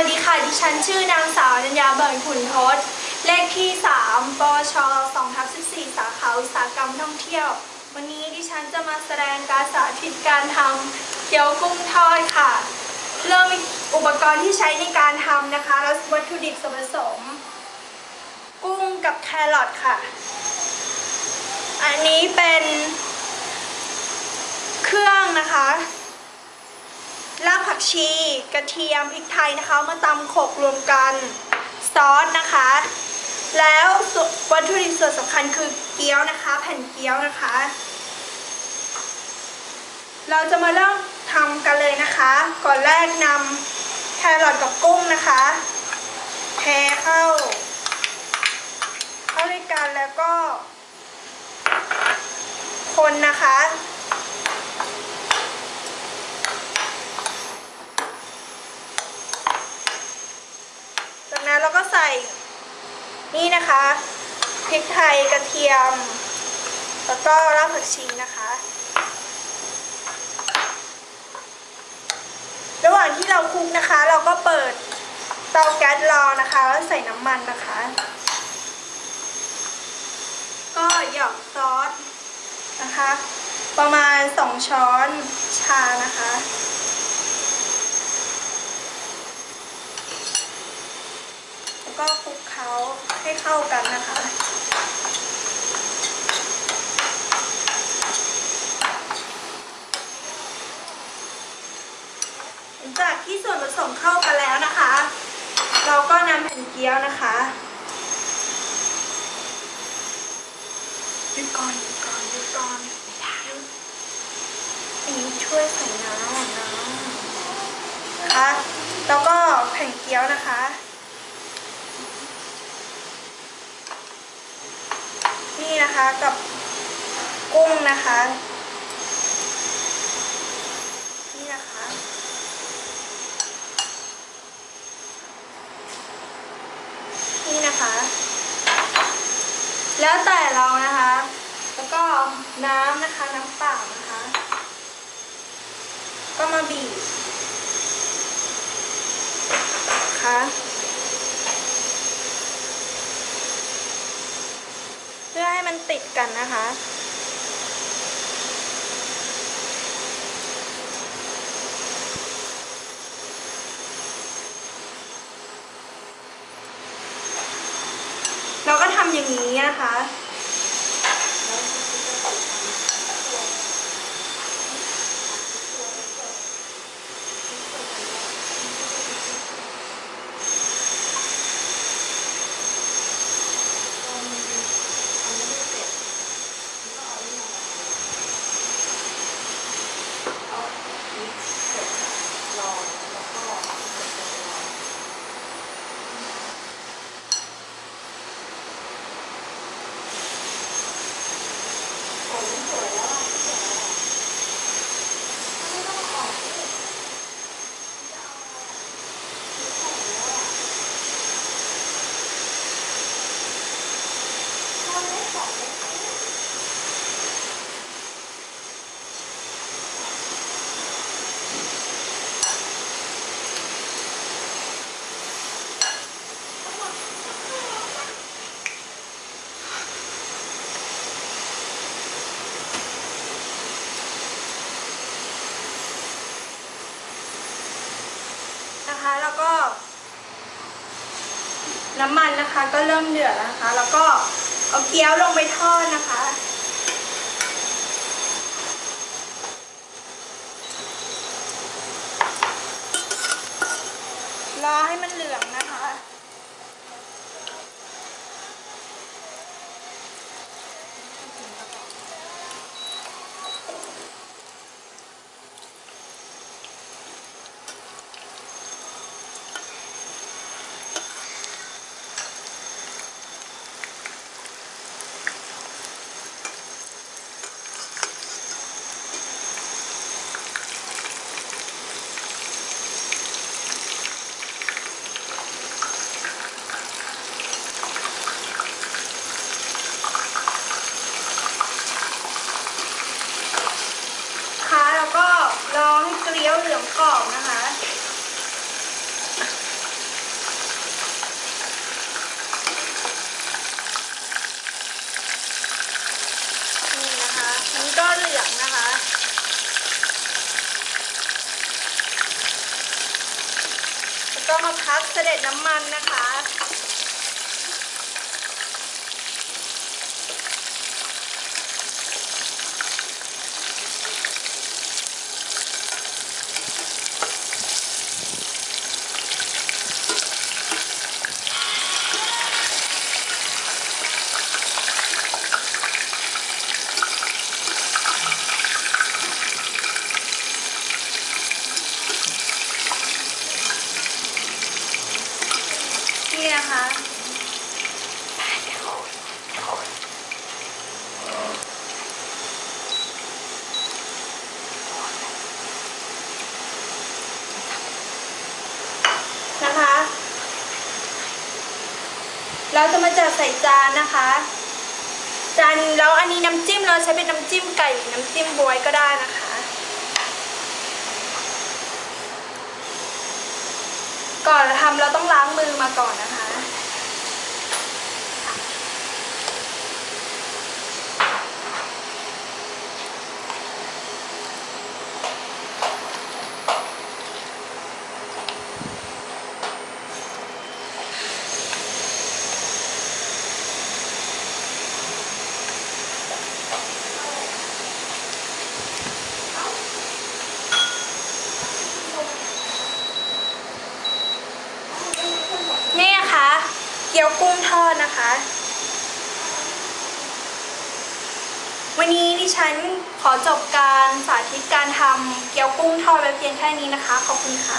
วัสดีค่ะ ดิฉันชื่อนางสาวนัญญาเบิร์นขุนทศ เลขที่ 3ปช2ทับ14 สาขาอุตสาหกรรมท่องเที่ยว วันนี้ดิฉันจะมาแสดงการสาธิตการทำเกี๊ยวกุ้งทอดค่ะ เริ่มอุปกรณ์ที่ใช้ในการทำนะคะ แล้ววัตถุดิบส่วนผสม กุ้งกับแครอทค่ะ อันนี้เป็นเครื่องนะคะ รากผักชี กระเทียมพริกไทยนะคะมาตำโขลกรวมกันซอสนะคะ แล้ววัตถุดิบส่วนสำคัญคือเกี๊ยวนะคะ แผ่นเกี๊ยวนะคะ เราจะมาเริ่มทำกันเลยนะคะ ก่อนแรกนำแครอทกับกุ้งนะคะเทเข้า เข้าด้วยกันแล้วก็ คนนะคะ จา ก็ใส่นี่นะคะพริกไทยกระเทียม แล้วก็รากผักชีนะคะ ระหว่างที่เราคลุกนะคะ เราก็เปิดเตาแก๊สรอนะคะ แล้วใส่น้ำมันนะคะ ก็หยอกซอสนะคะ ประมาณ 2 ช้อนชานะคะ แล้ว ก็คลุกเคล้าให้เข้ากันนะคะ หลังจากที่ส่วนผสมเข้ากันแล้วนะคะ เราก็นำแผ่นเกี๊ยวนะคะหยุดก่อนหยุดก่อนหยุดก่อนไม่ได้อันนี้ช่วยใส่น้ำอะน้ำนะคะแล้วก็แผ่นเกี๊ยวนะคะ นี่นะคะกับกุ้งนะคะนี่นะคะนี่นะคะ แล้วแต่เรานะคะ แล้วก็น้ำนะคะน้ำเปล่านะคะ ก็มาบีบนะคะเพื่อให้ มันติดกันนะคะ เราก็ทำอย่างนี้นะคะ นะคะ แล้วก็น้ำมันนะคะก็เริ่มเดือดแล้วนะคะ แล้วก็เอาเกี๊ยวลงไปทอดนะคะ รอให้มันเหลืองนะคะ กรอบนะคะ นี่นะคะอันก็เหลืองนะคะ แล้วก็มาพักเสด็จน้ำมันนะคะ นี่นะคะนะคะ เราจะมาจัดใส่จานนะคะ จานแล้วอันนี้น้ำจิ้มเราใช้เป็นน้ำจิ้มไก่หรือน้ำจิ้มบวยก็ได้นะคะ ก่อนทำเราต้องล้างมือมาก่อนนะคะ นี่นะคะ เกี๊ยวกุ้งทอดนะคะ วันนี้ดิฉันขอจบการสาธิตการทำเกี๊ยวกุ้งทอดไปเพียงแค่นี้นะคะ ขอบคุณค่ะ